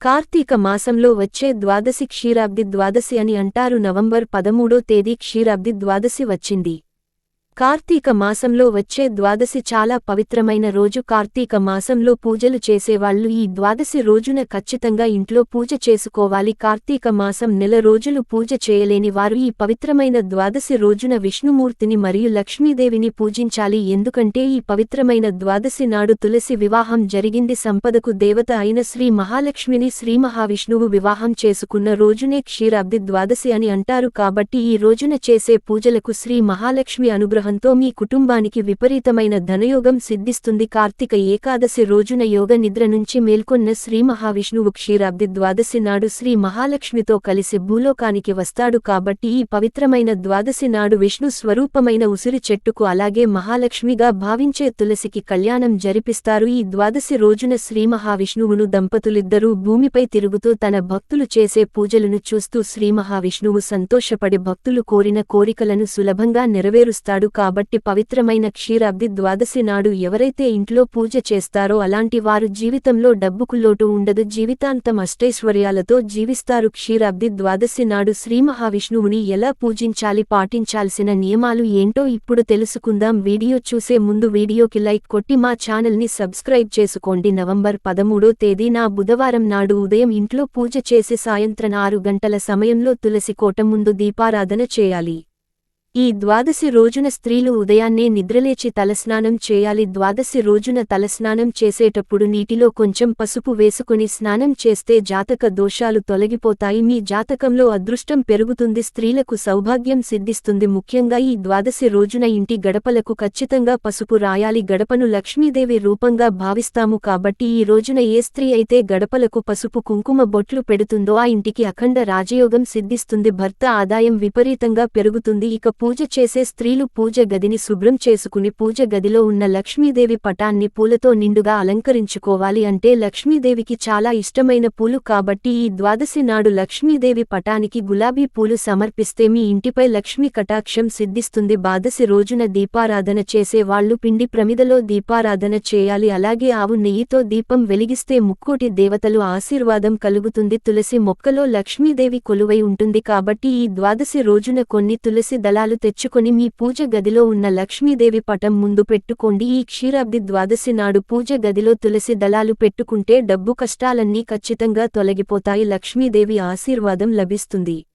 కార్తీక మాసంలో వచ్చే ద్వాదశి క్షీరాబ్ది ద్వాదశి అని అంటారు నవంబర్ పదమూడో తేదీ క్షీరాబ్ది ద్వాదశి వచ్చింది. కార్తీక మాసంలో వచ్చే ద్వాదశి చాలా పవిత్రమైన రోజు. కార్తీక మాసంలో పూజలు చేసేవాళ్ళు ఈ ద్వాదశి రోజున ఖచ్చితంగా ఇంట్లో పూజ చేసుకోవాలి. కార్తీక మాసం నెల రోజులు పూజ చేయలేని వారు ఈ పవిత్రమైన ద్వాదశి రోజున విష్ణుమూర్తిని మరియు లక్ష్మీదేవిని పూజించాలి. ఎందుకంటే ఈ పవిత్రమైన ద్వాదశి నాడు తులసి వివాహం జరిగింది. సంపదకు దేవత అయిన శ్రీ మహాలక్ష్మిని శ్రీ మహావిష్ణువు వివాహం చేసుకున్న రోజునే క్షీరాబ్ది ద్వాదశి అని అంటారు. కాబట్టి ఈ రోజున చేసే పూజలకు శ్రీ మహాలక్ష్మి అనుగ్రహంతో మీ కుటుంబానికి విపరీతమైన ధనయోగం సిద్ధిస్తుంది. కార్తీక ఏకాదశి రోజున యోగ నిద్ర నుంచి మేల్కొన్న శ్రీ మహావిష్ణువు క్షీరాబ్ది ద్వాదశి నాడు శ్రీ మహాలక్ష్మితో కలిసి భూలోకానికి వస్తాడు కాబట్టి ఈ పవిత్రమైన ద్వాదశి నాడు విష్ణు స్వరూపమైన ఉసిరి చెట్టుకు అలాగే మహాలక్ష్మిగా భావించే తులసికి కళ్యాణం జరిపిస్తారు. ఈ ద్వాదశి రోజున శ్రీ మహావిష్ణువును దంపతులిద్దరూ భూమిపై తిరుగుతూ తన భక్తులు చేసే పూజలను చూస్తూ శ్రీ మహావిష్ణువు సంతోషపడి భక్తులు కోరిన కోరికలను సులభంగా నెరవేరుస్తాడు. కాబట్టి పవిత్రమైన క్షీరాబ్ది ద్వాదశి నాడు ఎవరైతే ఇంట్లో పూజ చేస్తారో అలాంటి వారు జీవితంలో డబ్బుకు లోటు ఉండదు. జీవితాంతం అష్టైశ్వర్యాలతో జీవిస్తారు. క్షీరాబ్ది ద్వాదశి నాడు శ్రీ మహావిష్ణువుని ఎలా పూజించాలి పాటించాల్సిన నియమాలు ఏంటో ఇప్పుడు తెలుసుకుందాం. వీడియో చూసే ముందు వీడియోకి లైక్ కొట్టి మా ఛానల్ని సబ్స్క్రైబ్ చేసుకోండి. నవంబర్ పదమూడో తేదీ నా బుధవారం నాడు ఉదయం ఇంట్లో పూజ చేసి సాయంత్రం ఆరు గంటల సమయంలో తులసి కోట ముందు దీపారాధన చేయాలి. ఈ ద్వాదశి రోజున స్త్రీలు ఉదయాన్నే నిద్రలేచి తలస్నానం చేయాలి. ద్వాదశి రోజున తలస్నానం చేసేటప్పుడు నీటిలో కొంచెం పసుపు వేసుకుని స్నానం చేస్తే జాతక దోషాలు తొలగిపోతాయి. మీ జాతకంలో అదృష్టం పెరుగుతుంది. స్త్రీలకు సౌభాగ్యం సిద్ధిస్తుంది. ముఖ్యంగా ఈ ద్వాదశి రోజున ఇంటి గడపలకు ఖచ్చితంగా పసుపు రాయాలి. గడపను లక్ష్మీదేవి రూపంగా భావిస్తాము కాబట్టి ఈ రోజున ఏ స్త్రీ అయితే గడపలకు పసుపు కుంకుమ బొట్లు పెడుతుందో ఆ ఇంటికి అఖండ రాజయోగం సిద్ధిస్తుంది. భర్త ఆదాయం విపరీతంగా పెరుగుతుంది. ఇక పూజ చేసే స్త్రీలు పూజ గదిని శుభ్రం చేసుకుని పూజ గదిలో ఉన్న లక్ష్మీదేవి పటాన్ని పూలతో నిండుగా అలంకరించుకోవాలి అంటే లక్ష్మీదేవికి చాలా ఇష్టమైన పూలు కాబట్టి ఈ ద్వాదశి నాడు లక్ష్మీదేవి పటానికి గులాబీ పూలు సమర్పిస్తే మీ ఇంటిపై లక్ష్మీ కటాక్షం సిద్ధిస్తుంది. ద్వాదశి రోజున దీపారాధన చేసే వాళ్ళు పిండి ప్రమిదలో దీపారాధన చేయాలి. అలాగే ఆవు నెయ్యితో దీపం వెలిగిస్తే ముక్కోటి దేవతలు ఆశీర్వాదం కలుగుతుంది. తులసి మొక్కలో లక్ష్మీదేవి కొలువై ఉంటుంది కాబట్టి ఈ ద్వాదశి రోజున కొన్ని తులసి దళాలు తెచ్చుకొని మీ పూజ గదిలో ఉన్న లక్ష్మీదేవి పటం ముందు పెట్టుకోండి. ఈ క్షీరాబ్ది ద్వాదశి నాడు పూజ గదిలో తులసి దళాలు పెట్టుకుంటే డబ్బు కష్టాలన్నీ ఖచ్చితంగా తొలగిపోతాయి. లక్ష్మీదేవి ఆశీర్వాదం లభిస్తుంది.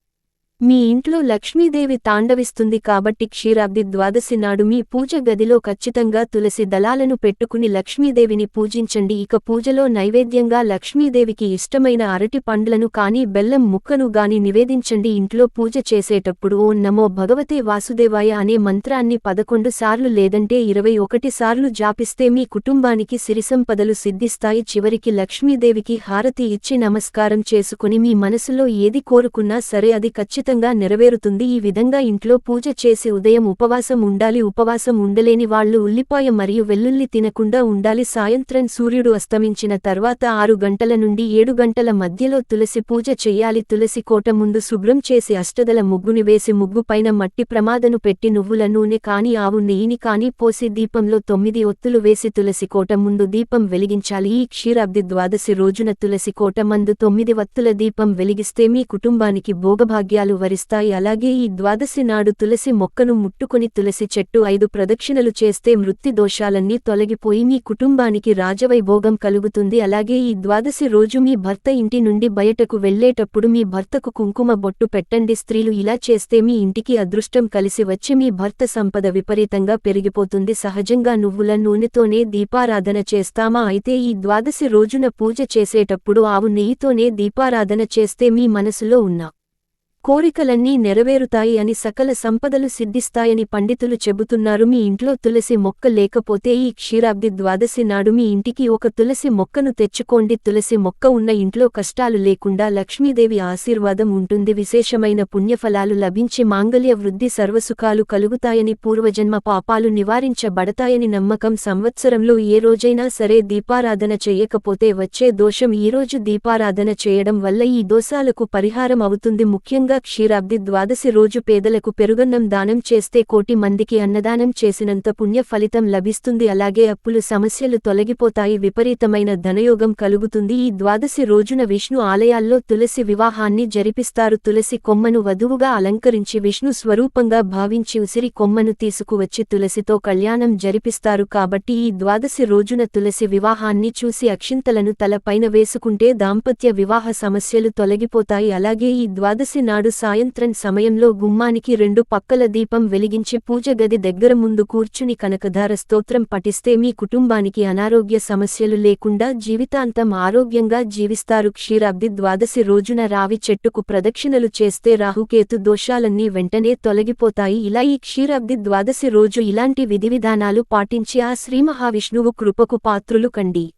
మీ ఇంట్లో లక్ష్మీదేవి తాండవిస్తుంది కాబట్టి క్షీరాబ్ది ద్వాదశి నాడు మీ పూజ గదిలో ఖచ్చితంగా తులసి దళాలను పెట్టుకుని లక్ష్మీదేవిని పూజించండి. ఇక పూజలో నైవేద్యంగా లక్ష్మీదేవికి ఇష్టమైన అరటి పండ్లను కానీ బెల్లం ముక్కను గాని నివేదించండి. ఇంట్లో పూజ చేసేటప్పుడు ఓ నమో భగవతే వాసుదేవాయ అనే మంత్రాన్ని పదకొండు సార్లు లేదంటే ఇరవై ఒకటి సార్లు జాపిస్తే మీ కుటుంబానికి సిరిసంపదలు సిద్ధిస్తాయి. చివరికి లక్ష్మీదేవికి హారతి ఇచ్చి నమస్కారం చేసుకుని మీ మనసులో ఏది కోరుకున్నా సరే అది ఖచ్చితంగా నెరవేరుతుంది. ఈ విధంగా ఇంట్లో పూజ చేసి ఉదయం ఉపవాసం ఉండాలి. ఉపవాసం ఉండలేని వాళ్ళు ఉల్లిపాయ మరియు వెల్లుల్లి తినకుండా ఉండాలి. సాయంత్రం సూర్యుడు అస్తమించిన తర్వాత ఆరు గంటల నుండి ఏడు గంటల మధ్యలో తులసి పూజ చెయ్యాలి తులసి కోట ముందు శుభ్రం చేసి అష్టదల ముగ్గుని వేసి ముగ్గు పైన మట్టి ప్రమాదను పెట్టి నువ్వుల నూనె కాని ఆవు నెయ్యిని కాని పోసి దీపంలో తొమ్మిది ఒత్తులు వేసి తులసి కోట ముందు దీపం వెలిగించాలి. ఈ క్షీరాబ్ది ద్వాదశి రోజున తులసి కోట మందు తొమ్మిది వత్తుల దీపం వెలిగిస్తే మీ కుటుంబానికి భోగభాగ్యాలు వరిస్తాయి. అలాగే ఈ ద్వాదశి నాడు తులసి మొక్కను ముట్టుకుని తులసి చెట్టు ఐదు ప్రదక్షిణలు చేస్తే మృత్తి దోషాలన్నీ తొలగిపోయి మీ కుటుంబానికి రాజవైభోగం కలుగుతుంది. అలాగే ఈ ద్వాదశి రోజు మీ భర్త ఇంటి నుండి బయటకు వెళ్ళేటప్పుడు మీ భర్తకు కుంకుమ బొట్టు పెట్టండి. స్త్రీలు ఇలా చేస్తే మీ ఇంటికి అదృష్టం కలిసి వచ్చి మీ భర్త సంపద విపరీతంగా పెరిగిపోతుంది. సహజంగా నువ్వుల నూనెతోనే దీపారాధన చేస్తామా? అయితే ఈ ద్వాదశి రోజున పూజ చేసేటప్పుడు ఆవు నెయ్యితోనే దీపారాధన చేస్తే మీ మనసులో ఉన్న కోరికలన్నీ నెరవేరుతాయి అని సకల సంపదలు సిద్ధిస్తాయని పండితులు చెబుతున్నారు. మీ ఇంట్లో తులసి మొక్క లేకపోతే ఈ క్షీరాబ్ది ద్వాదశి నాడు మీ ఇంటికి ఒక తులసి మొక్కను తెచ్చుకోండి. తులసి మొక్క ఉన్న ఇంట్లో కష్టాలు లేకుండా లక్ష్మీదేవి ఆశీర్వాదం ఉంటుంది. విశేషమైన పుణ్యఫలాలు లభించి మాంగళ్య వృద్ధి సర్వసుఖాలు కలుగుతాయని పూర్వజన్మ పాపాలు నివారించబడతాయని నమ్మకం. సంవత్సరంలో ఏ రోజైనా సరే దీపారాధన చెయ్యకపోతే వచ్చే దోషం ఈరోజు దీపారాధన చేయడం వల్ల ఈ దోషాలకు పరిహారం అవుతుంది. ముఖ్యంగా ముందుగా క్షీరాబ్ది ద్వాదశి రోజు పేదలకు పెరుగన్నం దానం చేస్తే కోటి మందికి అన్నదానం చేసినంత పుణ్య ఫలితం లభిస్తుంది. అలాగే అప్పులు సమస్యలు తొలగిపోతాయి. విపరీతమైన ధనయోగం కలుగుతుంది. ఈ ద్వాదశి రోజున విష్ణు ఆలయాల్లో తులసి వివాహాన్ని జరిపిస్తారు. తులసి కొమ్మను వధువుగా అలంకరించి విష్ణు స్వరూపంగా భావించి ఉసిరి కొమ్మను తీసుకువచ్చి తులసితో కళ్యాణం జరిపిస్తారు. కాబట్టి ఈ ద్వాదశి రోజున తులసి వివాహాన్ని చూసి అక్షింతలను తలపైన వేసుకుంటే దాంపత్య వివాహ సమస్యలు తొలగిపోతాయి. అలాగే ఈ ద్వాదశి నాడు సాయంత్రం సమయంలో గుమ్మానికి రెండు పక్కల దీపం వెలిగించి పూజ గది దగ్గర ముందు కూర్చుని కనకధార స్తోత్రం పఠిస్తే మీ కుటుంబానికి అనారోగ్య సమస్యలు లేకుండా జీవితాంతం ఆరోగ్యంగా జీవిస్తారు. క్షీరాబ్ది ద్వాదశి రోజున రావి చెట్టుకు ప్రదక్షిణలు చేస్తే రాహుకేతు దోషాలన్నీ వెంటనే తొలగిపోతాయి. ఇలా ఈ క్షీరాబ్ది ద్వాదశి రోజు ఇలాంటి విధివిధానాలు పాటించి ఆ శ్రీమహావిష్ణువు కృపకు పాత్రులు కండి.